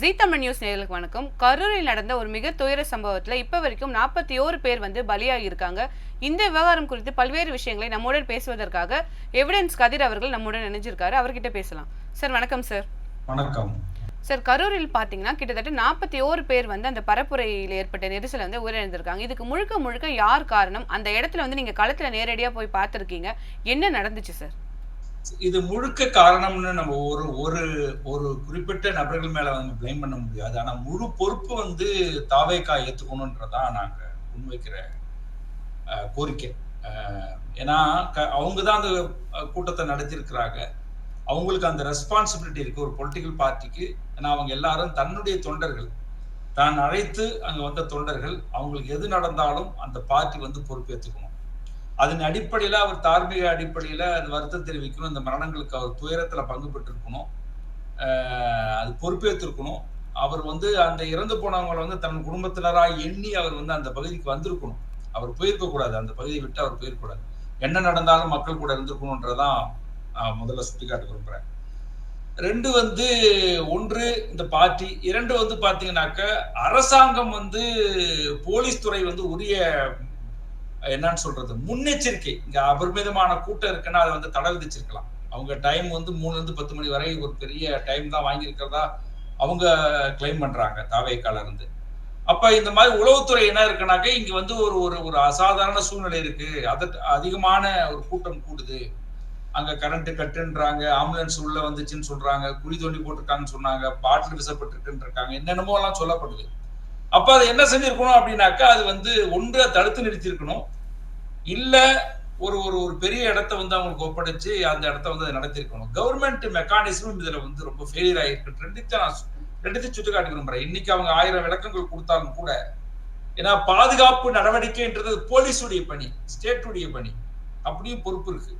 ஜீ Tamil news நேயர்களுக்கு வணக்கம். கரூரில் நடந்த ஒரு மிக துயர சம்பவத்தில் இப்போ வரைக்கும் நாற்பத்தி ஓரு பேர் வந்து பலியாகி இருக்காங்க. இந்த விவகாரம் குறித்து பல்வேறு விஷயங்களை நம்முடன் பேசுவதற்காக எவிடன்ஸ் கதிர் அவர்கள் நம்முடன் இணைஞ்சிருக்காரு. அவர்கிட்ட பேசலாம். சார் வணக்கம் சார். வணக்கம். சார் கரூரில் பார்த்தீங்கன்னா கிட்டத்தட்ட நாற்பத்தி ஓரு பேர் வந்து அந்த பரப்புரையில் ஏற்பட்ட நெரிசல் வந்து உயிரிழந்திருக்காங்க. இதுக்கு முழுக்க முழுக்க யார் காரணம்? அந்த இடத்துல வந்து நீங்கள் களத்தில் நேரடியாக போய் பார்த்துருக்கீங்க. என்ன நடந்துச்சு சார்? இது முழுக்க காரணம்னு நம்ம ஒரு ஒரு ஒரு குறிப்பிட்ட நபர்கள் மேல வந்து பிளேம் பண்ண முடியாது. ஆனா முழு பொறுப்பு வந்து தாவேக்கா ஏத்துக்கணும்ன்றதான் நாங்க முன்வைக்கிற கோரிக்கை. ஏன்னா க- அவங்க தான் அந்த கூட்டத்தை நடத்தியிருக்கிறாங்க. அவங்களுக்கு அந்த ரெஸ்பான்சிபிலிட்டி இருக்கு. ஒரு பொலிட்டிக்கல் பார்ட்டிக்கு ஏன்னா அவங்க எல்லாரும் தன்னுடைய தொண்டர்கள். தான் அழைத்து அங்க வந்த தொண்டர்கள். அவங்களுக்கு எது நடந்தாலும் அந்த பார்ட்டி வந்து பொறுப்பேற்றுக்கணும் அதன் அடிப்படையில அவர் தார்மீக அடிப்படையில அது வருத்தம் தெரிவிக்கணும். இந்த மரணங்களுக்கு அவர் துயரத்துல பங்கு பெற்றிருக்கணும். அது பொறுப்பேற்றிருக்கணும். அவர் வந்து அந்த இறந்து போனவங்களை வந்து தன் குடும்பத்தினராக எண்ணி அவர் வந்து அந்த பகுதிக்கு வந்திருக்கணும். அவர் போயிருக்க கூடாது அந்த பகுதியை விட்டு அவர் போயிருக்கூடாது என்ன நடந்தாலும் மக்கள் கூட இருந்திருக்கணும்ன்றதான் நான் முதல்ல சுட்டிக்காட்ட விரும்புறேன் ரெண்டு வந்து ஒன்று இந்த பார்ட்டி இரண்டு வந்து பாத்தீங்கன்னாக்க அரசாங்கம் வந்து போலீஸ் துறை வந்து உரிய என்னன்னு சொல்றது? முன்னெச்சரிக்கை. இங்க அபரிமிதமான கூட்டம் இருக்குன்னா அதை வந்து தடை விதிச்சிருக்கலாம். அவங்க டைம் வந்து மூணுல இருந்து பத்து மணி வரை ஒரு பெரிய டைம் தான் வாங்கியிருக்கிறதா அவங்க கிளைம் பண்றாங்க தாவேக்கால இருந்து. அப்ப இந்த மாதிரி உளவுத்துறை என்ன இருக்குனாக்க இங்க வந்து ஒரு ஒரு ஒரு அசாதாரண சூழ்நிலை இருக்கு. அது அதிகமான ஒரு கூட்டம் கூடுது. அங்க கரண்ட் கட்டுன்றாங்க ஆம்புலன்ஸ் உள்ள வந்துச்சுன்னு சொல்றாங்க குழி தோண்டி போட்டிருக்காங்கன்னு சொன்னாங்க பாட்டில் விசப்பட்டிருக்குன்னு இருக்காங்க என்னென்னமோ எல்லாம் சொல்லப்படுது. அப்ப அது என்ன செஞ்சிருக்கணும் அப்படின்னாக்கா அது வந்து ஒன்றை தடுத்து நிறுத்தியிருக்கணும். இல்ல ஒரு ஒரு ஒரு பெரிய இடத்த வந்து அவங்களுக்கு ஒப்படைச்சு அந்த இடத்த வந்து அதை நடத்திருக்கணும் கவர்மெண்ட் மெக்கானிசமும் இதுல வந்து ரொம்ப ஃபெயிலியர் ஆகிருக்கு ரெண்டுத்தையும் நான் ரெண்டுத்தையும் சுட்டி காட்டி விரும்புறேன். இன்னைக்கு அவங்க ஆயிரம் விளக்கங்கள் கொடுத்தாலும் கூட ஏன்னா பாதுகாப்பு நடவடிக்கைன்றது போலீஸுடைய பணி ஸ்டேட்டுடைய பணி. அப்படியும் பொறுப்பு இருக்கு.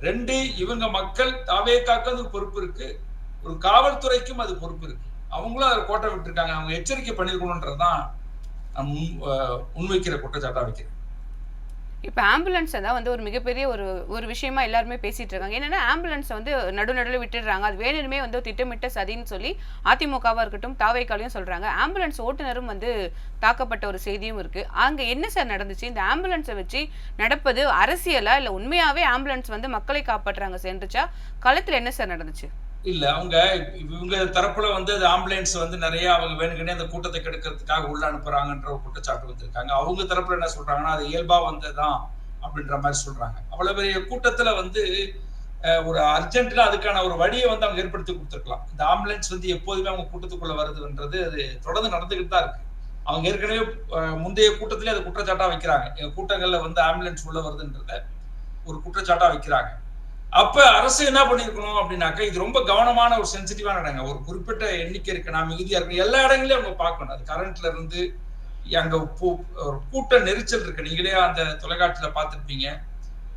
ரெண்டு இவங்க மக்கள் தாவே அது பொறுப்பு இருக்கு. ஒரு காவல்துறைக்கும் அது பொறுப்பு இருக்கு. அவங்களும் அதை கோட்டை விட்டுருக்காங்க. அவங்க எச்சரிக்கை பண்ணிருக்கணும்ன்றதுதான் நான் முன்வைக்கிற குற்றச்சாட்டா வைக்கிறேன். இப்போ ஆம்புலன்ஸ் தான் வந்து ஒரு மிகப்பெரிய ஒரு ஒரு விஷயமா எல்லாருமே பேசிட்டு இருக்காங்க. என்னன்னா ஆம்புலன்ஸ் வந்து நடு நடுவில் விட்டுடுறாங்க. அது வேணுமே வந்து திட்டமிட்ட சதின்னு சொல்லி அதிமுகவா இருக்கட்டும் தாவைக்காலையும் சொல்றாங்க. ஆம்புலன்ஸ் ஓட்டுநரும் வந்து தாக்கப்பட்ட ஒரு செய்தியும் இருக்கு. அங்க என்ன சார் நடந்துச்சு? இந்த ஆம்புலன்ஸை வச்சு நடப்பது அரசியலா? இல்ல உண்மையாவே ஆம்புலன்ஸ் வந்து மக்களை காப்பாற்றுறாங்க சென்றுச்சா? களத்தில் என்ன சார் நடந்துச்சு? இல்ல அவங்க இவங்க தரப்புல வந்து அது ஆம்புலன்ஸ் வந்து நிறைய அவங்க வேணுங்கன்னே அந்த கூட்டத்தை கெடுக்கிறதுக்காக உள்ள அனுப்புறாங்கன்ற ஒரு குற்றச்சாட்டு வந்திருக்காங்க. அவங்க தரப்புல என்ன சொல்றாங்கன்னா அது இயல்பா வந்ததுதான் அப்படின்ற மாதிரி சொல்றாங்க. அவ்வளவு பெரிய கூட்டத்துல வந்து ஒரு அர்ஜென்ட்ல அதுக்கான ஒரு வழியை வந்து அவங்க ஏற்படுத்தி கொடுத்துருக்கலாம். இந்த ஆம்புலன்ஸ் வந்து எப்போதுமே அவங்க கூட்டத்துக்குள்ள வருதுன்றது அது தொடர்ந்து நடந்துகிட்டு தான் இருக்கு. அவங்க ஏற்கனவே முந்தைய கூட்டத்திலே அது குற்றச்சாட்டா வைக்கிறாங்க. கூட்டங்கள்ல வந்து ஆம்புலன்ஸ் உள்ள வருதுன்றத ஒரு குற்றச்சாட்டா வைக்கிறாங்க. அப்ப அரசு என்ன பண்ணிருக்கணும் அப்படின்னாக்கா இது ரொம்ப கவனமான ஒரு சென்சிட்டிவான இடங்க. ஒரு குறிப்பிட்ட எண்ணிக்கை இருக்கு. நான் மிகுதியா இருக்கு எல்லா இடங்களையும் அவங்க பார்க்கணும். அது கரண்ட்ல இருந்து அங்க ஒரு கூட்ட நெரிச்சல் இருக்கு. நீங்களே அந்த தொலைக்காட்சியில பார்த்துருப்பீங்க.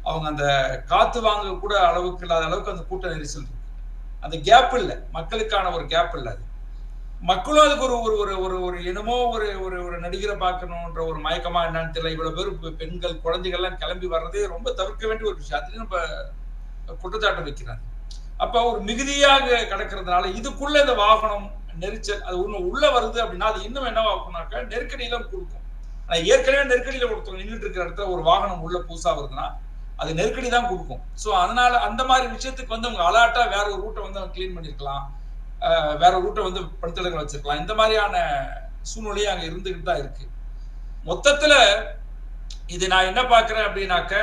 அவங்க அந்த காத்து வாங்க கூட அளவுக்கு இல்லாத அளவுக்கு அந்த கூட்ட நெரிசல் இருக்கு. அந்த கேப் இல்ல. மக்களுக்கான ஒரு கேப் இல்ல அது. மக்களும் அதுக்கு ஒரு ஒரு ஒரு ஒரு ஒரு என்னமோ ஒரு ஒரு ஒரு நடிகரை பார்க்கணுன்ற ஒரு மயக்கமா என்னன்னு தெரியல. இவ்வளவு பேர் பெண்கள் குழந்தைகள்லாம் கிளம்பி வர்றதே ரொம்ப தவிர்க்க வேண்டிய ஒரு விஷயம். அதுலயும் நம்ம குற்றச்சாட்டு வைக்கிறாங்க. அப்ப ஒரு மிகுதியாக கிடக்கிறதுனால இதுக்குள்ள இந்த வாகனம் நெரிச்சல் அது ஒண்ணு உள்ள வருது அப்படின்னா அது இன்னும் என்ன ஆகும்னாக்க நெருக்கடியில கொடுக்கும். ஆனா ஏற்கனவே நெருக்கடியில ஒருத்தவங்க நின்றுட்டு இருக்கிற இடத்துல ஒரு வாகனம் உள்ள புதுசா வருதுன்னா அது நெருக்கடி தான் கொடுக்கும். சோ அதனால அந்த மாதிரி விஷயத்துக்கு வந்து அவங்க அலாட்டா வேற ஒரு ரூட்டை வந்து அவங்க கிளீன் பண்ணிருக்கலாம் வேற ரூட்டை வந்து படுத்தடங்கள் வச்சிருக்கலாம். இந்த மாதிரியான சூழ்நிலையும் அங்க இருந்துகிட்டு தான் இருக்கு. மொத்தத்துல இது நான் என்ன பாக்குறேன் அப்படின்னாக்க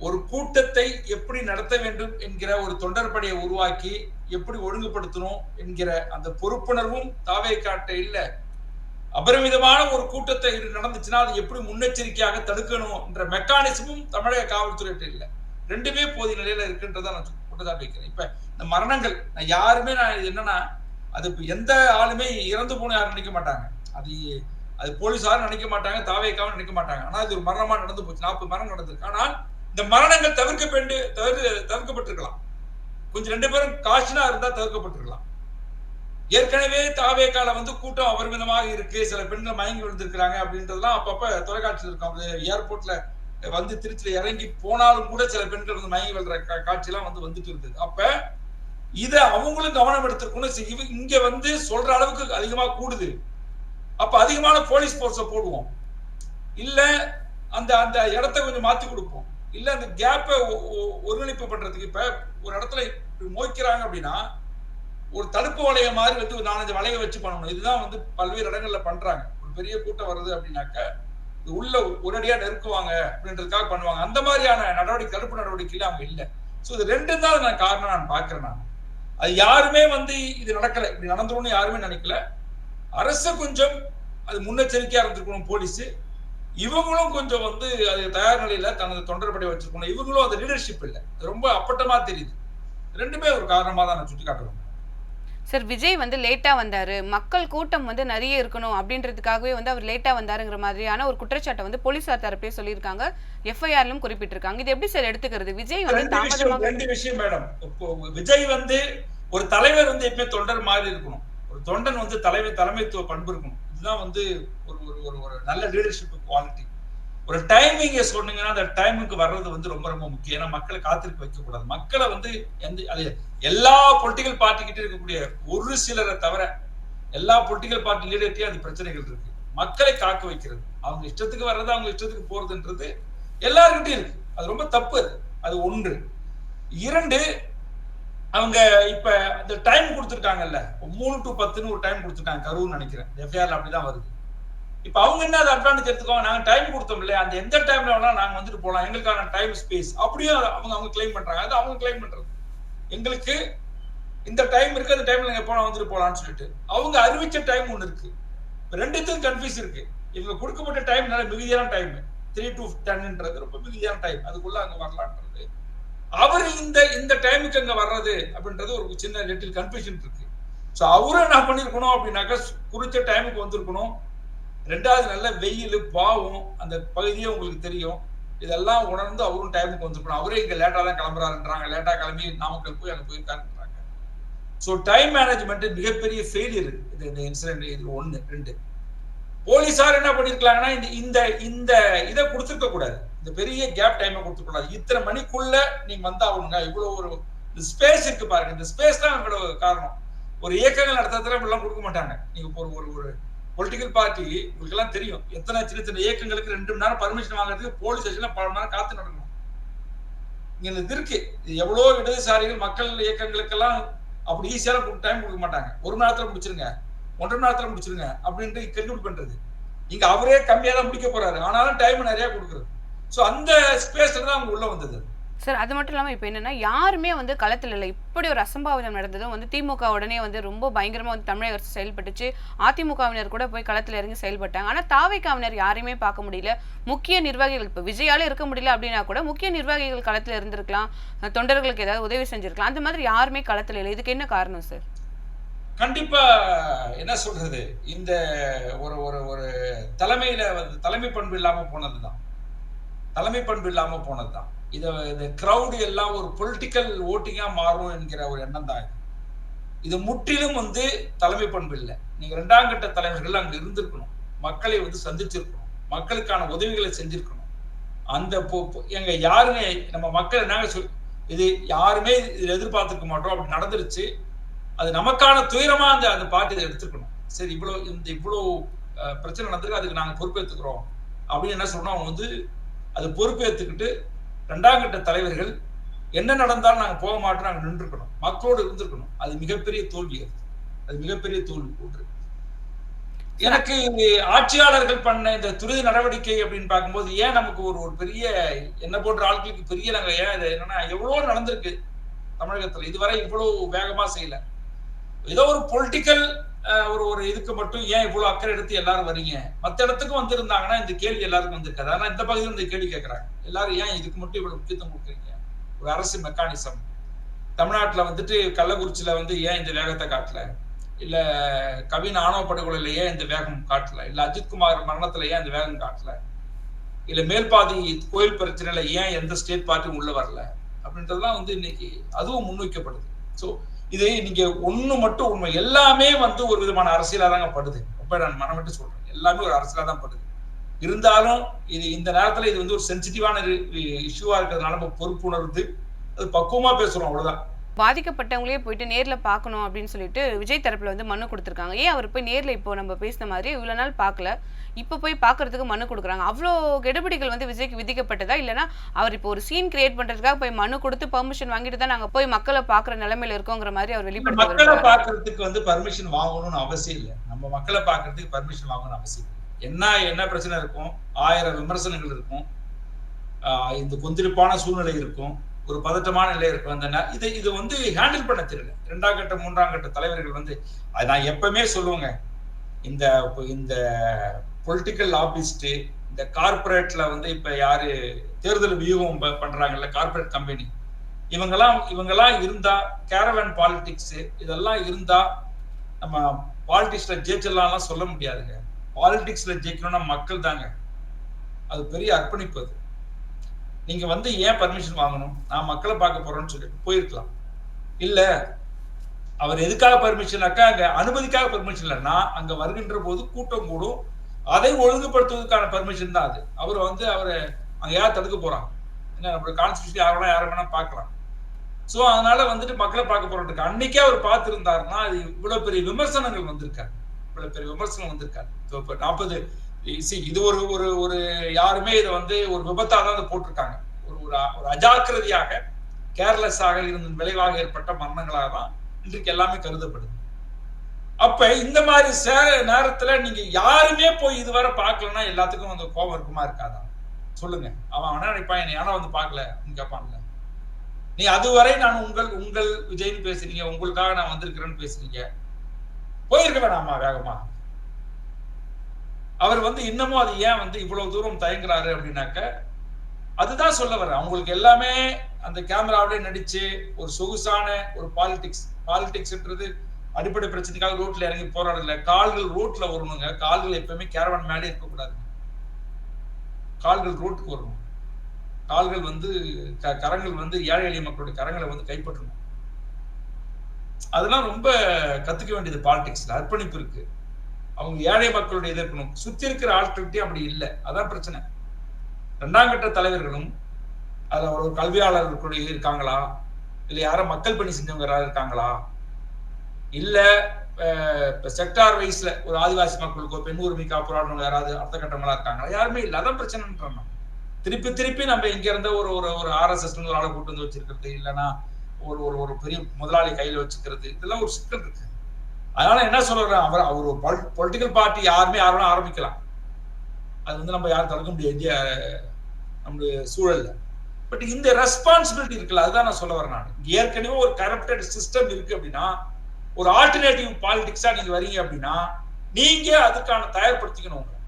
ஒரு கூட்டத்தை எப்படி நடத்த வேண்டும் என்கிற ஒரு தொண்டர்படையை உருவாக்கி எப்படி ஒழுங்குபடுத்தணும் என்கிற அந்த பொறுப்புணர்வும் தாவே காட்ட இல்ல. அபரிமிதமான ஒரு கூட்டத்தை நடந்துச்சுன்னா அது எப்படி முன்னெச்சரிக்கையாக தடுக்கணும் என்ற மெக்கானிசமும் தமிழக காவல்துறையிட்ட இல்ல. ரெண்டுமே போதிய நிலையில இருக்குன்றதை நான் கொண்டுதான் வைக்கிறேன் இப்ப இந்த மரணங்கள் நான் யாருமே நான் இது என்னன்னா அது எந்த ஆளுமே இறந்து போன யாரும் நினைக்க மாட்டாங்க. அது அது போலீஸாரும் நினைக்க மாட்டாங்க தாவேக்காவும் நினைக்க மாட்டாங்க. ஆனா அது ஒரு மரணமா நடந்து போச்சு. நாற்பது மரணம் நடந்திருக்கு. ஆனால் இந்த மரணங்கள் தவிர்க்க தவிர தவிர்க்கப்பட்டிருக்கலாம். கொஞ்சம் ரெண்டு பேரும் காஷனா இருந்தா தவிர்க்கப்பட்டிருக்கலாம். ஏற்கனவே தாவேக்கால வந்து கூட்டம் அபரிமிதமாக இருக்கு. சில பெண்கள் மயங்கி விழுந்திருக்கிறாங்க அப்படின்றதெல்லாம் அப்பப்ப தொலைக்காட்சியில் இருக்கும். ஏர்போர்ட்ல வந்து திருச்சியில இறங்கி போனாலும் கூட சில பெண்கள் வந்து மயங்கி விழுற காட்சியெல்லாம் வந்து வந்துட்டு இருந்தது. அப்ப இத அவங்களும் கவனம் எடுத்துக்கணும் இங்க வந்து சொல்ற அளவுக்கு அதிகமா கூடுது. அப்ப அதிகமான போலீஸ் போர்ஸை போடுவோம். இல்ல அந்த அந்த இடத்த கொஞ்சம் மாத்தி கொடுப்போம். இல்ல அந்த கேப்பை ஒருங்கிணைப்பு பண்றதுக்கு இப்ப ஒரு இடத்துல இப்படி மோய்க்கிறாங்க அப்படின்னா ஒரு தடுப்பு வளைய மாதிரி வந்து ஒரு நாலஞ்சு வளைய வச்சு பண்ணணும். இதுதான் வந்து பல்வேறு இடங்கள்ல பண்றாங்க. ஒரு பெரிய கூட்டம் வருது அப்படின்னாக்க இது உள்ள ஒரடியா நெருக்குவாங்க அப்படின்றதுக்காக பண்ணுவாங்க. அந்த மாதிரியான நடவடிக்கை தடுப்பு நடவடிக்கையில அவங்க இல்லை. ஸோ இது ரெண்டும் தான் நான் காரணம் நான் பாக்குறேன் நான். அது யாருமே வந்து இது நடக்கல. இப்படி நடந்துரும்னு யாருமே நினைக்கல. அரசு கொஞ்சம் அது முன்னெச்சரிக்கையா இருந்திருக்கணும் போலீஸ். இவங்களும் கொஞ்சம் வந்து அது தயார் நிலையில தனது தொண்டர்படி வச்சிருக்கணும். இவங்களும் அது லீடர்ஷிப் இல்லை. ரொம்ப அப்பட்டமா தெரியுது. ரெண்டுமே ஒரு காரணமா தான் நான் சுட்டி காட்டுறேன். சார் விஜய் வந்து லேட்டா வந்தாரு. மக்கள் கூட்டம் வந்து நிறைய இருக்கணும் அப்படின்றதுக்காகவே வந்து அவர் லேட்டா வந்தாருங்கிற மாதிரியான ஒரு குற்றச்சாட்டை வந்து போலீசார் தரப்பே சொல்லியிருக்காங்க. எஃப்ஐஆர்லும் குறிப்பிட்டிருக்காங்க. இது எப்படி சார் எடுத்துக்கிறது? விஜய் வந்து தாமதமாக ரெண்டு விஷயம் மேடம் விஜய் வந்து ஒரு தலைவர் வந்து எப்பவுமே தொண்டர் மாதிரி இருக்கணும். ஒரு தொண்டன் வந்து தலைமை தலைமைத்துவ பண்பு இருக்கணும். இதுதான் வந்து ஒரு ஒரு ஒரு நல்ல லீடர்ஷிப் குவாலிட்டி ஒரு டைமிங்க சொன்னீங்கன்னா அந்த டைமுக்கு வர்றது வந்து ரொம்ப ரொம்ப முக்கியம். ஏன்னா மக்களை காத்திருக்க வைக்கக்கூடாது. மக்களை வந்து எந்த அது எல்லா பொலிட்டிக்கல் பார்ட்டிக்கிட்டே இருக்கக்கூடிய ஒரு சிலரை தவிர எல்லா பொலிட்டிக்கல் பார்ட்டி லீடர்கிட்டயும் அது பிரச்சனைகள் இருக்கு. மக்களை காக்க வைக்கிறது. அவங்க இஷ்டத்துக்கு வர்றது அவங்க இஷ்டத்துக்கு போறதுன்றது எல்லாருக்கிட்டையும் இருக்கு. அது ரொம்ப தப்பு அது. அது ஒன்று. இரண்டு அவங்க இப்ப இந்த டைம் கொடுத்துருக்காங்கல்ல மூணு டு பத்துன்னு ஒரு டைம் கொடுத்துருக்காங்க. கருவுன்னு நினைக்கிறேன். எஃப்ஐஆர்ல அப்படிதான் வருது. இப்ப அவங்க என்ன அது அட்வான்டேஜ் எடுத்துக்கோங்க நாங்க டைம் கொடுத்தோம் இல்லையா? அந்த எந்த டைம்ல வேணா நாங்க வந்துட்டு போலாம். எங்களுக்கான டைம் ஸ்பேஸ் அப்படியும் அவங்க அவங்க கிளைம் பண்றாங்க. அது அவங்க கிளைம் பண்றது. எங்களுக்கு இந்த டைம் இருக்கு. அந்த டைம்ல நீங்க போனா வந்துட்டு போலாம்னு சொல்லிட்டு. அவங்க அறிவிச்ச டைம் ஒண்ணு இருக்கு. ரெண்டுத்துக்கும் கன்ஃபியூஸ் இருக்கு. இவங்க கொடுக்கப்பட்ட டைம் நல்ல மிகுதியான டைம் த்ரீ டு டென்ன்றது ரொம்ப மிகுதியான டைம் அதுக்குள்ள அங்க வரலான்றது அவர் இந்த இந்த டைமுக்கு அங்க வர்றது அப்படின்றது ஒரு சின்ன லிட்டில் கன்ஃபியூஷன் இருக்கு. ஸோ அவரும் என்ன பண்ணிருக்கணும் அப்படின்னாக்கா குறித்த டைமுக்கு வந்திருக்கணும். ரெண்டாவது நல்ல வெயில் பாவம் அந்த பகுதியே உங்களுக்கு தெரியும். இதெல்லாம் உணர்ந்து அவரும் டைமுக்கு வந்துருக்கணும் அவரே இங்க லேட்டா தான் கிளம்புறாருன்றாங்க. லேட்டா கிளம்பி நாமக்கல் போய் அங்க போயிருக்காருன்றாங்க. ஸோ டைம் மேனேஜ்மெண்ட் மிகப்பெரிய ஃபெயிலியர் இது இந்த இன்சிடென்ட் இது ஒன்று ரெண்டு. போலீஸார் என்ன பண்ணிருக்கலாங்கன்னா இந்த இந்த இந்த இதை கொடுத்துருக்க கூடாது. இந்த பெரிய கேப் டைமை கொடுத்துருக்கூடாது இத்தனை மணிக்குள்ள நீங்க வந்தா ஆகணுங்க. இவ்வளவு ஒரு ஸ்பேஸ் இருக்கு பாருங்க. இந்த ஸ்பேஸ் தான் அவங்களோட காரணம். ஒரு இயக்கங்கள் நடத்துறதுல இப்படிலாம் கொடுக்க மாட்டாங்க. நீங்க ஒரு ஒரு பொலிட்டிக்கல் பார்ட்டி உங்களுக்கு எல்லாம் தெரியும். எத்தனை சின்ன சின்ன இயக்கங்களுக்கு ரெண்டு மணி நேரம் பர்மிஷன் வாங்குறதுக்கு போலீஸ் ஸ்டேஷன்ல பல மணி நேரம் காத்து நடக்கணும். இங்க இது இருக்கு. இது எவ்வளவு இடதுசாரிகள் மக்கள் இயக்கங்களுக்கெல்லாம் அப்படி ஈஸியாக டைம் கொடுக்க மாட்டாங்க. ஒரு மணி நேரத்துல முடிச்சிருங்க. ஒன்றரை மணி நேரத்துல முடிச்சிருங்க. அப்படின்ட்டு கெடுபிடி பண்றது. இங்க அவரே கம்மியா தான் முடிக்க போறாரு. ஆனாலும் டைம் நிறைய கொடுக்குறது. ஸோ அந்த ஸ்பேஸ்ல தான் அவங்க உள்ள வந்தது. சார் அது மட்டும் இல்லாமல் இப்போ என்னென்னா யாருமே வந்து களத்தில் இல்லை. இப்படி ஒரு அசம்பாவிதம் நடந்ததும் வந்து திமுக உடனே வந்து ரொம்ப பயங்கரமாக வந்து தமிழக அரசு செயல்பட்டுச்சு. அதிமுகவினர் கூட போய் களத்தில் இறங்கி செயல்பட்டாங்க. ஆனால் தாவைக்காவினர் யாரையுமே பார்க்க முடியல. முக்கிய நிர்வாகிகள் இப்போ விஜயால இருக்க முடியல அப்படின்னா கூட முக்கிய நிர்வாகிகள் களத்தில் இருந்திருக்கலாம். தொண்டர்களுக்கு ஏதாவது உதவி செஞ்சிருக்கலாம். அந்த மாதிரி யாருமே களத்தில் இல்லை. இதுக்கு என்ன காரணம் சார்? கண்டிப்பா என்ன சொல்றது? இந்த ஒரு ஒரு ஒரு தலைமையில வந்து தலைமை பண்பு இல்லாம போனதுதான். தலைமை பண்பு இல்லாம போனதுதான். இத இந்த கிரவுடு எல்லாம் ஒரு பொலிட்டிக்கல் ஓட்டிங்கா மாறும் என்கிற ஒரு எண்ணம் தான் இது. இது முற்றிலும் வந்து தலைமை பண்பு இல்லை. நீங்க இரண்டாம் கட்ட தலைவர்கள் அங்க இருந்திருக்கணும். மக்களை வந்து சந்திச்சிருக்கணும். மக்களுக்கான உதவிகளை செஞ்சிருக்கணும். அந்த பொ- எங்க யாருமே நம்ம மக்கள் என்னங்க சொல் இது யாருமே இதுல எதிர்பார்த்திருக்க மாட்டோம். அப்படி நடந்துருச்சு. அது நமக்கான துயரமா அந்த அந்த பார்ட்டி இதை எடுத்துக்கணும் சரி இவ்வளவு இந்த இவ்வளவு பிரச்சனை நடந்திருக்கு. அதுக்கு நாங்க பொறுப்பேற்றுக்கிறோம் அப்படின்னு என்ன சொன்னோம்? அவங்க வந்து அது பொறுப்பேற்றுக்கிட்டு ரெண்டாம் கட்ட தலைவர்கள் என்ன நடந்தாலும் நாங்கள் போக மாட்டோம் நாங்கள் நின்றுக்கணும். மக்களோடு இருந்திருக்கணும். அது மிகப்பெரிய தோல்வி அது. அது மிகப்பெரிய தோல்வி ஒன்று. எனக்கு ஆட்சியாளர்கள் பண்ண இந்த துரித நடவடிக்கை அப்படின்னு பார்க்கும்போது ஏன் நமக்கு ஒரு ஒரு பெரிய என்ன போன்ற ஆட்களுக்கு பெரிய நாங்க ஏன் இது என்னன்னா எவ்வளவு நடந்திருக்கு தமிழகத்துல. இதுவரை இவ்வளவு வேகமா செய்யல. ஏதோ ஒரு பொலிட்டிக்கல் ஒரு ஒரு இதுக்கு மட்டும் ஏன் இவ்வளவு அக்கறை எடுத்து எல்லாரும் வரீங்க? மத்த இடத்துக்கும் வந்திருந்தாங்கன்னா இந்த கேள்வி எல்லாருக்கும் வந்திருக்காது. ஆனா இந்த பகுதியில் இந்த கேள்வி கேட்கறாங்க எல்லாரும் ஏன் இதுக்கு மட்டும் இவ்வளவு முக்கியத்துவம் கொடுக்குறீங்க? ஒரு அரசு மெக்கானிசம் தமிழ்நாட்டுல வந்துட்டு கள்ளக்குறிச்சியில வந்து ஏன் இந்த வேகத்தை காட்டல? இல்ல கவின் ஆணவ படுகொலையில ஏன் இந்த வேகம் காட்டல? இல்ல அஜித்குமார் மரணத்துல ஏன் இந்த வேகம் காட்டல? இல்ல மேல்பாதி கோயில் பிரச்சனையில ஏன் எந்த ஸ்டேட் பார்ட்டியும் உள்ள வரல? அப்படின்றதுலாம் வந்து இன்னைக்கு அதுவும் முன்வைக்கப்படுது. ஸோ இது நீங்க ஒண்ணு மட்டும் உண்மை. எல்லாமே வந்து ஒரு விதமான அரசியலா தாங்க படுது. ரொம்ப நான் மனம் விட்டு சொல்றேன். எல்லாமே ஒரு அரசியலா தான் படுது. இருந்தாலும் இது இந்த நேரத்துல இது வந்து ஒரு சென்சிட்டிவான இஷ்யூவா இருக்கிறதுனால நம்ம பொறுப்புணர்ந்து அது பக்குவமா பேசுறோம் அவ்வளவுதான். பாதிக்கப்பட்டவங்களே போயிட்டு நேர்ல பார்க்கணும் அப்படின்னு சொல்லிட்டு விஜய் தரப்புல வந்து மனு கொடுத்துருக்காங்க. ஏன் அவர் போய் நேர்ல இப்போ நம்ம பேசின மாதிரி இவ்வளவு நாள் பார்க்கல? இப்போ போய் பார்க்கறதுக்கு மனு கொடுக்குறாங்க. அவ்வளோ கெடுபிடிகள் வந்து விஜய்க்கு விதிக்கப்பட்டதா? இல்லைன்னா அவர் இப்போ ஒரு சீன் கிரியேட் பண்றதுக்காக போய் மனு கொடுத்து பெர்மிஷன் வாங்கிட்டு தான் நாங்க போய் மக்களை பார்க்குற நிலைமையில இருக்கோங்கிற மாதிரி அவர் வெளிப்படுத்த மக்களை விரும்புறாரு. பாக்குறதுக்கு வந்து பர்மிஷன் வாங்கணும்னு அவசியம் இல்லை. நம்ம மக்களை பாக்குறதுக்கு பர்மிஷன் வாங்கணும்னு அவசியம் என்ன என்ன பிரச்சனை இருக்கும்? ஆயிரம் விமர்சனங்கள் இருக்கும். இந்த கொந்தளிப்பான சூழ்நிலை இருக்கும். ஒரு பதட்டமான நிலை இருக்கு அந்த இதை இது இது வந்து ஹேண்டில் பண்ண தெரியல. இரண்டாம் கட்ட மூன்றாம் கட்ட தலைவர்கள் வந்து அது நான் எப்பவுமே சொல்லுவேங்க. இந்த இந்த பொலிட்டிக்கல் லாபிஸ்ட் இந்த கார்பரேட்ல வந்து இப்ப யாரு தேர்தல் வியூகம் ப- பண்றாங்கல்ல கார்ப்பரேட் கம்பெனி இவங்கெல்லாம் இவங்கெல்லாம் இருந்தா கேரவன் பாலிடிக்ஸ் இதெல்லாம் இருந்தா நம்ம பாலிடிக்ஸ்ல ஜெயிச்சிடலாம்லாம் சொல்ல முடியாதுங்க. பாலிடிக்ஸ்ல ஜெயிக்கணும்னா மக்கள் தாங்க. அது பெரிய அர்ப்பணிப்பு அது. நீங்க வந்து ஏன் பர்மிஷன் வாங்கணும்? நான் மக்களை பார்க்க போறேன்னு சொல்லி போயிருக்கலாம். இல்ல அவர் எதுக்காக பர்மிஷனாக்கா அங்க அனுமதிக்காக பர்மிஷன் இல்லைன்னா அங்க வருகின்ற போது கூட்டம் கூடும். அதை ஒழுங்குபடுத்துவதற்கான பர்மிஷன் தான் அது. அவர் வந்து அவரை அங்க யார் தடுக்க போறான் என்ன நம்மளோட கான்ஸ்டியூஷன் யார் வேணா யாரை வேணா பார்க்கலாம். சோ அதனால வந்துட்டு மக்களை பார்க்க போறதுக்கு அன்னைக்கே அவர் பார்த்திருந்தாருன்னா அது இவ்வளவு பெரிய விமர்சனங்கள் வந்திருக்காரு இவ்வளவு பெரிய விமர்சனம் வந்திருக்காரு நாற்பது இது ஒரு ஒரு ஒரு யாருமே இதை வந்து ஒரு விபத்தா தான் அதை போட்டிருக்காங்க. ஒரு ஒரு அஜாக்கிரதையாக கேர்லெஸ்ஸாக இருந்த விளைவாக ஏற்பட்ட மரணங்களாக தான் இன்றைக்கு எல்லாமே கருதப்படுது. அப்ப இந்த மாதிரி சே- நேரத்துல நீங்க யாருமே போய் இதுவரை பார்க்கலன்னா எல்லாத்துக்கும் அந்த கோபம் இருக்குமா இருக்காதா? சொல்லுங்க. அவன் அவனா நினைப்பான் என்னை யாரா வந்து பார்க்கல அப்படின்னு கேட்பான்ல. நீ அதுவரை நான் உங்கள் உங்கள் விஜய்னு பேசுறீங்க உங்களுக்காக நான் வந்திருக்கிறேன்னு பேசுறீங்க போயிருக்க வேணாமா வேகமா? அவர் வந்து இன்னமும் அது ஏன் வந்து இவ்வளவு தூரம் தயங்குறாரு அப்படின்னாக்க அதுதான் சொல்ல வர்றேன். அவங்களுக்கு எல்லாமே அந்த கேமராவிலே நடிச்சு ஒரு சொகுசான ஒரு பாலிடிக்ஸ் பாலிடிக்ஸ்ன்றது அடிப்படை பிரச்சனைக்காக ரோட்ல இறங்கி போராடல. கால்கள் ரோட்ல வரணுங்க. கால்கள் எப்பவுமே கேரவன் மேலே இருக்கக்கூடாது கால்கள் ரோட்டுக்கு வரணும். கால்கள் வந்து க- கரங்கள் வந்து ஏழை எளிய மக்களுடைய கரங்களை வந்து கைப்பற்றணும். அதெல்லாம் ரொம்ப கத்துக்க வேண்டியது பாலிடிக்ஸ்ல அர்ப்பணிப்பு இருக்கு. அவங்க ஏழை மக்களுடைய எதிர்க்கணும். சுத்தி இருக்கிற ஆட்கள்கிட்டே அப்படி இல்லை. அதான் பிரச்சனை. ரெண்டாம் கட்ட தலைவர்களும் அதில் ஒரு கல்வியாளர்களுடைய இருக்காங்களா? இல்லை யாரும் மக்கள் பணி செஞ்சவங்க யாராவது இருக்காங்களா? இல்ல செக்டார் வைஸ்ல ஒரு ஆதிவாசி மக்களுக்கோ பெண் உரிமை போராடுறவங்க யாராவது அடுத்த கட்டங்களா இருக்காங்களா? யாருமே இல்லை. அதான் பிரச்சனைன்றோம் திருப்பி திருப்பி நம்ம இங்க இருந்த ஒரு ஒரு ஒரு ஆர்எஸ்எஸ் ஒரு ஆளை கூட்டு வந்து வச்சிருக்கிறது இல்லைன்னா ஒரு ஒரு ஒரு பெரிய முதலாளி கையில வச்சுக்கிறது இதெல்லாம் ஒரு சிக்கல் இருக்கு. அதனால என்ன சொல்றேன் அவர் அவர் பொலிட்டிக்கல் பார்ட்டி யாருமே யாரும் ஆரம்பிக்கலாம். அது வந்து நம்ம யாரும் தடுக்க முடியாது. நம்மளுடைய சூழல்ல. பட் இந்த ரெஸ்பான்சிபிலிட்டி இருக்குல்ல அதுதான் நான் சொல்ல வரேன் நான். ஏற்கனவே ஒரு கரப்டட் சிஸ்டம் இருக்கு அப்படின்னா ஒரு ஆல்டர்னேட்டிவ் பாலிடிக்ஸா நீங்க வரீங்க அப்படின்னா நீங்க அதுக்கான தயார்படுத்திக்கணும் உங்களை.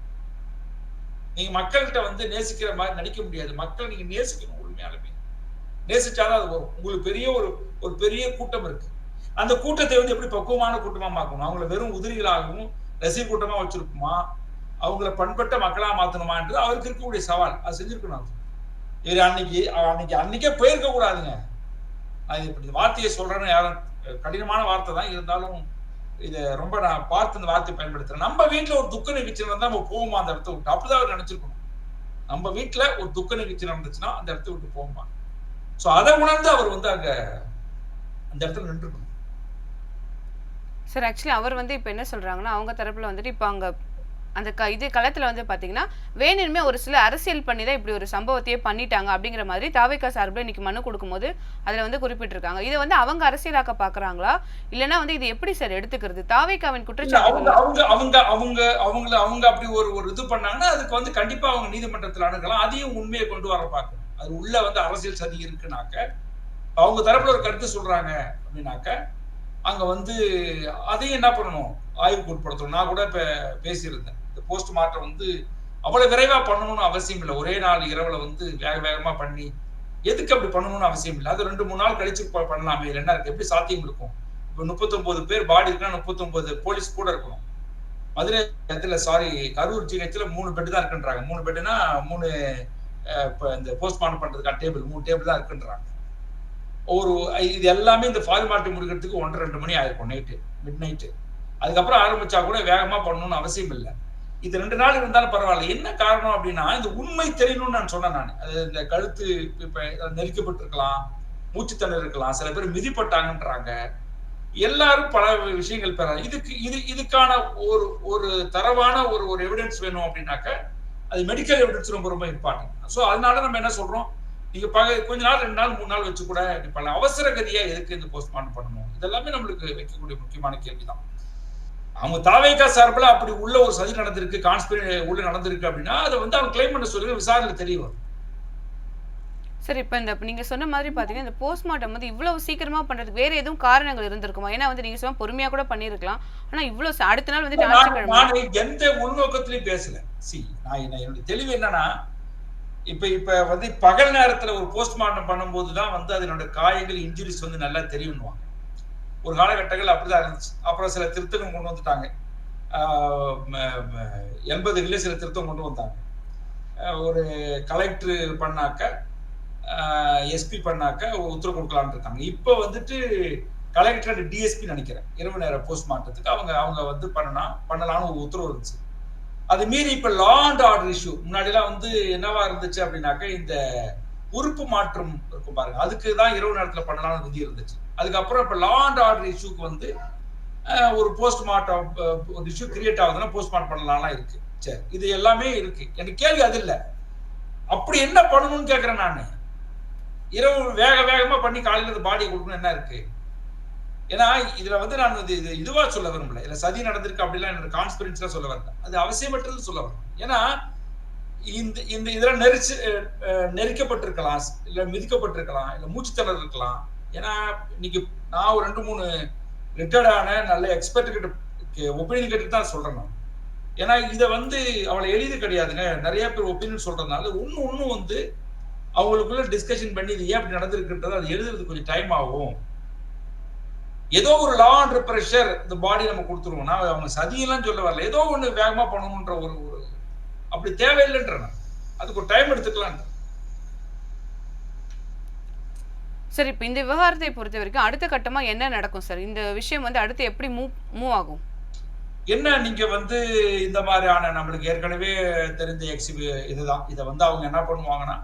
நீங்க மக்கள்கிட்ட வந்து நேசிக்கிற மாதிரி நடிக்க முடியாது. மக்கள் நீங்க நேசிக்கணும் உண்மையாலுமே நேசிச்சாதான் அது வரும். உங்களுக்கு பெரிய ஒரு ஒரு பெரிய கூட்டம் இருக்கு. அந்த கூட்டத்தை வந்து எப்படி பக்குவமான கூட்டமா மாக்கணும் அவங்கள வெறும் உதிரிகளாகவும் ரசிக கூட்டமா வச்சிருக்குமா? அவங்கள பண்பட்ட மக்களா மாத்தணுமான்றது அவருக்கு இருக்கக்கூடிய சவால். அது செஞ்சிருக்கணும் அவர். இவர் அன்னைக்கு அன்னைக்கு அன்னைக்கே போயிருக்க கூடாதுங்க. நான் இது இப்படி வார்த்தையை சொல்றேன்னு யாரும் கடினமான வார்த்தை தான். இருந்தாலும் இதை ரொம்ப நான் பார்த்து இந்த வார்த்தையை பயன்படுத்துறேன். நம்ம வீட்டுல ஒரு துக்க நிகழ்ச்சி நடந்தா நம்ம போவோமா அந்த இடத்த விட்டு? அப்படிதான் அவர் நினைச்சிருக்கணும். நம்ம வீட்டுல ஒரு துக்க நிகழ்ச்சி நடந்துச்சுன்னா அந்த இடத்த விட்டு போவோமா? சோ அதை உணர்ந்து அவர் வந்து அங்க அந்த இடத்துல நின்றுக்கணும். சார் ஆக்சுவலி அவர் வந்து இப்போ என்ன சொல்றாங்கன்னா அவங்க தரப்புல வந்துட்டு இப்போ அங்க அந்த க இது களத்துல வந்து பாத்தீங்கன்னா வேணுமே ஒரு சில அரசியல் பண்ணி தான் இப்படி ஒரு சம்பவத்தையே பண்ணிட்டாங்க அப்படிங்கிற மாதிரி தாவேக்கா சார்பில் இன்னைக்கு மனு கொடுக்கும்போது அதுல வந்து குறிப்பிட்டிருக்காங்க. இதை வந்து அவங்க அரசியலாக்க பாக்குறாங்களா? இல்லைன்னா வந்து இது எப்படி சார் எடுத்துக்கிறது? தாவேக்காவின் குற்றச்சாட்டு அவங்க அவங்க அவங்க அவங்கள அவங்க அப்படி ஒரு ஒரு இது பண்ணாங்கன்னா அதுக்கு வந்து கண்டிப்பா அவங்க நீதிமன்றத்தில் அணுகலாம். அதையும் உண்மையை கொண்டு வர பார்க்கணும். அது உள்ள வந்து அரசியல் சதி இருக்குனாக்க அவங்க தரப்புல ஒரு கருத்து சொல்றாங்க அப்படின்னாக்க அங்க வந்து அதையும் என்ன பண்ணணும்? ஆய்வுக்கு உட்படுத்தணும். நான் கூட இப்ப பேசியிருந்தேன். இந்த போஸ்ட் மார்ட்டம் வந்து அவ்வளவு விரைவா பண்ணணும்னு அவசியம் இல்லை. ஒரே நாள் இரவுல வந்து வேக வேகமா பண்ணி எதுக்கு அப்படி பண்ணணும்னு அவசியம் இல்லை. அது ரெண்டு மூணு நாள் கழிச்சு பண்ணலாமே. இதுல என்ன இருக்கு? எப்படி சாத்தியம் இருக்கும்? இப்போ முப்பத்தொன்பது பேர் பாடி இருக்குன்னா முப்பத்தொன்பது போலீஸ் கூட இருக்கணும். மதுரை இடத்துல சாரி கரூர் ஜிஹெச்ல மூணு பெட் தான் இருக்குன்றாங்க. மூணு பெட்டுனா மூணு இப்போ இந்த போஸ்ட்மார்ட்டம் பண்றதுக்கான டேபிள் மூணு டேபிள் தான் இருக்குன்றாங்க. ஒரு இது எல்லாமே இந்த ஃபார்மாலிட்டி முடிக்கிறதுக்கு ஒன்றரை ரெண்டு மணி ஆயிருக்கும் நைட்டு மிட் நைட்டு அதுக்கப்புறம் ஆரம்பிச்சா கூட வேகமா பண்ணணும்னு அவசியம் இல்லை. இது ரெண்டு நாள் இருந்தாலும் பரவாயில்ல. என்ன காரணம் அப்படின்னா இந்த உண்மை தெரியணும்னு நான் சொன்னேன் நான். அது இந்த கழுத்து இப்ப நெரிக்கப்பட்டிருக்கலாம் மூச்சுத்திணறல் இருக்கலாம் சில பேர் மிதிப்பட்டாங்கன்றாங்க. எல்லாரும் பல விஷயங்கள் பெறாங்க. இதுக்கு இது இதுக்கான ஒரு ஒரு தரவான ஒரு ஒரு எவிடன்ஸ் வேணும் அப்படின்னாக்க அது மெடிக்கல் எவிடன்ஸ் ரொம்ப ரொம்ப இம்பார்ட்டன்ட் ஸோ அதனால நம்ம என்ன சொல்றோம்? நீங்க பக கொஞ்ச நாள் ரெண்டு நாள் மூணு நாள் வச்சு கூட அவசர கதியா எதுக்கு இந்த போஸ்ட்மார்ட்டம் பண்ணணும்? இதெல்லாமே நம்மளுக்கு வைக்கக்கூடிய முக்கியமான கேள்விதான். அவங்க தாவேக்கா சார்பில் அப்படி உள்ள ஒரு சதி நடந்திருக்கு கான்ஸ்பிரி உள்ள நடந்திருக்கு அப்படின்னா அதை வந்து அவங்க கிளைம் பண்ண சொல்லி விசாரணை தெரிய வரும். சார் இப்போ இந்த நீங்க சொன்ன மாதிரி பாத்தீங்கன்னா இந்த போஸ்ட்மார்ட்டம் வந்து இவ்வளவு சீக்கிரமா பண்றதுக்கு வேற எதுவும் காரணங்கள் இருந்திருக்குமா? ஏன்னா வந்து நீங்க சொன்ன பொறுமையா கூட பண்ணிருக்கலாம் ஆனா இவ்வளவு அடுத்த நாள் வந்து எந்த உள்நோக்கத்திலையும் பேசல. சி நான் என்ன- என்னுடைய தெளிவு என்னன்னா இப்ப இப்ப வந்து பகல் நேரத்துல ஒரு போஸ்ட்மார்ட்டம் பண்ணும்போது தான் வந்து அதனோட காயங்கள் இன்ஜுரிஸ் வந்து நல்லா தெரியும்னுவாங்க. ஒரு காலகட்டங்கள் அப்படிதான் இருந்துச்சு. அப்புறம் சில திருத்தங்கள் கொண்டு வந்துட்டாங்க. ம- எண்பதுகளில் சில திருத்தம் கொண்டு வந்தாங்க. ஒரு கலெக்டர் பண்ணாக்க எஸ்பி பண்ணாக்க உத்தரவு கொடுக்கலான்னு இருக்காங்க. இப்போ வந்துட்டு கலெக்டர் டிஎஸ்பி நினைக்கிறேன். இரவு நேர போஸ்ட்மார்ட்டத்துக்கு அவங்க அவங்க வந்து பண்ணலாம் பண்ணலாம்னு ஒரு உத்தரவு இருந்துச்சு. அது மீறி இப்ப லா அண்ட் ஆர்டர் இஷ்யூ முன்னாடிலாம் வந்து என்னவா இருந்துச்சு அப்படின்னாக்க இந்த உறுப்பு மாற்றம் இருக்கும் பாருங்க. அதுக்கு தான் இரவு நேரத்துல பண்ணலாம்னு விதி இருந்துச்சு. அதுக்கப்புறம் இப்ப லா அண்ட் ஆர்டர் இஷ்யூக்கு வந்து ஒரு போஸ்ட் மார்ட்டம் ஒரு இஷ்யூ கிரியேட் ஆகுதுன்னா மார்ட் பண்ணலாம்லாம் இருக்கு. சரி இது எல்லாமே இருக்கு. எனக்கு கேள்வி அது இல்லை. அப்படி என்ன பண்ணணும்னு கேட்குறேன் நான். இரவு வேக வேகமா பண்ணி காலையில பாடியை கொடுக்கணும் என்ன இருக்கு? ஏன்னா இதுல வந்து நான் வந்து இது இதுவா சொல்ல விரும்பல. இல்ல சதி நடந்திருக்கு அப்படிலாம் என்னோட கான்ஸ்பிரன்ஸ்லாம் சொல்ல வரல. அது அவசியமற்றது சொல்ல வரல. ஏன்னா இந்த இந்த இதெல்லாம் நெரிச்சு நெரிக்கப்பட்டிருக்கலாம். இல்ல மிதிக்கப்பட்டிருக்கலாம். இல்ல மூச்சுத்திணறல் இருக்கலாம். ஏன்னா இன்னைக்கு நான் ஒரு ரெண்டு மூணு ரிட்டையர்டான நல்ல எக்ஸ்பர்ட் கிட்ட ஒப்பீனியன் கேட்டு தான் சொல்றேன் நான். ஏன்னா இதை வந்து அவளை எளிது கிடையாதுங்க. நிறைய பேர் ஒப்பீனியன் சொல்றதுனால ஒண்ணு ஒன்றும் வந்து அவங்களுக்குள்ள டிஸ்கஷன் பண்ணி இது ஏன் அப்படி நடந்திருக்குன்றது அது எழுதுறது கொஞ்சம் டைம் ஆகும். ஏதோ ஒரு லா அண்ட் ப்ரெஷர் இந்த பாடி நம்ம கொடுத்துருவோம் நான் அவங்க சதியெல்லாம் சொல்ல வரல. ஏதோ ஒண்ணு வேகமா பண்ணணும்ன்ற ஒரு ஒரு அப்படி தேவையில்லைன்ற அதுக்கு ஒரு டைம் எடுத்துக்கலாம் சார் இப்போ இந்த விவகாரத்தை பொறுத்த வரைக்கும் அடுத்த கட்டமா என்ன நடக்கும் சார் இந்த விஷயம் வந்து அடுத்து எப்படி மூவ் மூவ் ஆகும்? என்ன நீங்க வந்து இந்த மாதிரியான நம்மளுக்கு ஏற்கனவே தெரிஞ்ச எக்ஸிபி இதுதான். இதை வந்து அவங்க என்ன பண்ணுவாங்கன்னா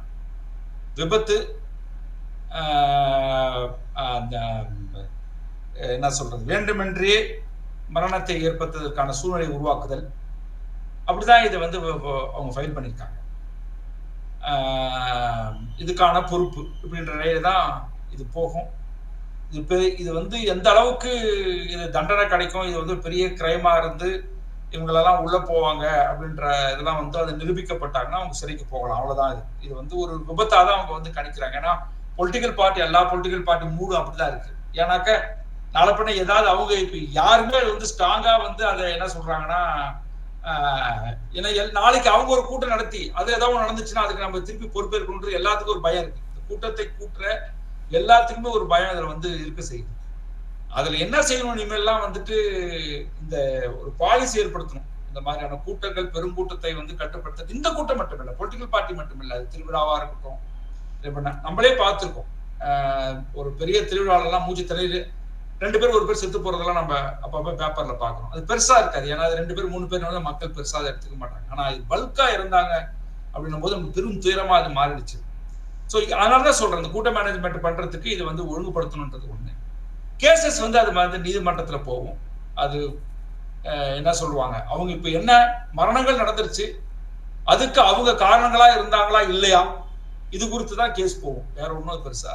விபத்து அந்த என்ன சொல்றது? வேண்டுமென்றே மரணத்தை ஏற்படுத்துவதற்கான சூழ்நிலை உருவாக்குதல். அப்படிதான் இதை வந்து அவங்க ஃபைல் பண்ணியிருக்காங்க. இதுக்கான பொறுப்பு அப்படின்ற நிலையில தான் இது போகும். இது பெ- இது வந்து எந்த அளவுக்கு இது தண்டனை கிடைக்கும் இது வந்து பெரிய கிரைமா இருந்து இவங்களெல்லாம் உள்ள போவாங்க அப்படின்ற இதெல்லாம் வந்து அது நிரூபிக்கப்பட்டாங்கன்னா அவங்க சிறைக்கு போகலாம். அவ்வளவுதான் இது. இது வந்து ஒரு விபத்தாக தான் அவங்க வந்து கணிக்கிறாங்க. ஏன்னா பொலிட்டிக்கல் பார்ட்டி எல்லா பொலிட்டிக்கல் பார்ட்டி மூடும் அப்படிதான் இருக்கு. ஏன்னாக்க நாளப்பின்ன ஏதாவது அவங்க இப்ப யாருமே வந்து ஸ்ட்ராங்கா வந்து அதை என்ன சொல்றாங்கன்னா ஏன்னா எல்- நாளைக்கு அவங்க ஒரு கூட்டம் நடத்தி அது ஏதாவது நடந்துச்சுன்னா அதுக்கு நம்ம திருப்பி பொறுப்பேற்கணுன்றது எல்லாத்துக்கும் ஒரு பயம் இருக்கு. இந்த கூட்டத்தை கூட்டுற எல்லாத்துக்குமே ஒரு பயம் அதுல வந்து இருக்க செய்யுது. அதுல என்ன செய்யணும் இனிமேல்லாம் வந்துட்டு இந்த ஒரு பாலிசி ஏற்படுத்தணும். இந்த மாதிரியான கூட்டங்கள் பெருங்கூட்டத்தை வந்து கட்டுப்படுத்த இந்த கூட்டம் மட்டுமில்ல பொலிட்டிக்கல் பார்ட்டி மட்டுமில்ல அது திருவிழாவா இருக்கட்டும் நம்மளே பார்த்துருக்கோம். ஒரு பெரிய திருவிழாலெல்லாம் மூச்சு தலையில ரெண்டு பேர் ஒரு பேர் செத்து போறதெல்லாம் நம்ம அப்பப்ப பேப்பர்ல பாக்குறோம் அது பெருசா இருக்காது. ஏன்னா அது ரெண்டு பேர் மூணு பேர் வந்து மக்கள் பெருசா அதை எடுத்துக்க மாட்டாங்க. ஆனா இது பல்கா இருந்தாங்க அப்படின்னும் போது நமக்கு பெரும் துயரமா அது மாறிடுச்சு. ஸோ அதனாலதான் சொல்றேன் இந்த கூட்ட மேனேஜ்மெண்ட் பண்றதுக்கு இது வந்து ஒழுங்குபடுத்தணுன்றது ஒண்ணு. கேசஸ் வந்து அது வந்து நீதிமன்றத்துல போகும். அது என்ன சொல்லுவாங்க? அவங்க இப்ப என்ன மரணங்கள் நடந்துருச்சு அதுக்கு அவங்க காரணங்களா இருந்தாங்களா இல்லையா இது குறித்து தான் கேஸ் போகும். வேற ஒன்றும் பெருசா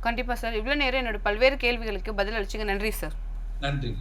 கண்டிப்பாக கண்டிப்பா சார். இவ்வளவு நேரம் என்னோட பல்வேறு கேள்விகளுக்கு பதில் அளிச்சுங்க நன்றி சார். நன்றி